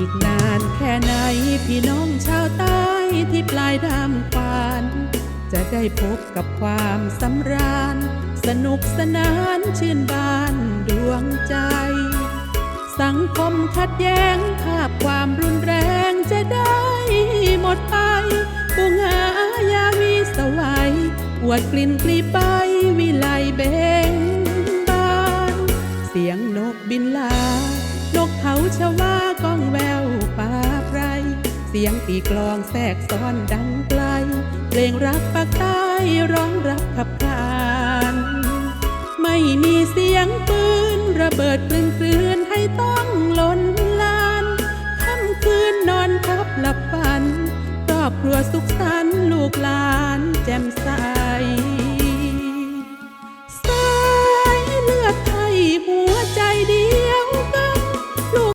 อีกนานแค่ไหนพี่น้องชาวใต้ที่ปลายดำควาน จะได้พบกับความสำราญ สนุกสนานชื่นบานดวงใจ สังคมขัดแย้งภาพความรุนแรงจะได้หมดไปปุงหายามีสวัยอวดกลิ่นกลีไปวิไลเบงบาน เสียงนกบินลานกเขาชวาก้องแวว เสียงปีกลองแทรกซ้อนดังไกล เพลงรักปากใต้ร้องรับขับขานไม่มีเสียงปืนระเบิดกลื่นกลืนให้ต้องหล่นลานค่ำคืนนอนทับหลับฝันครอบครัวสุขสันต์ลูกหลานแจ่มใส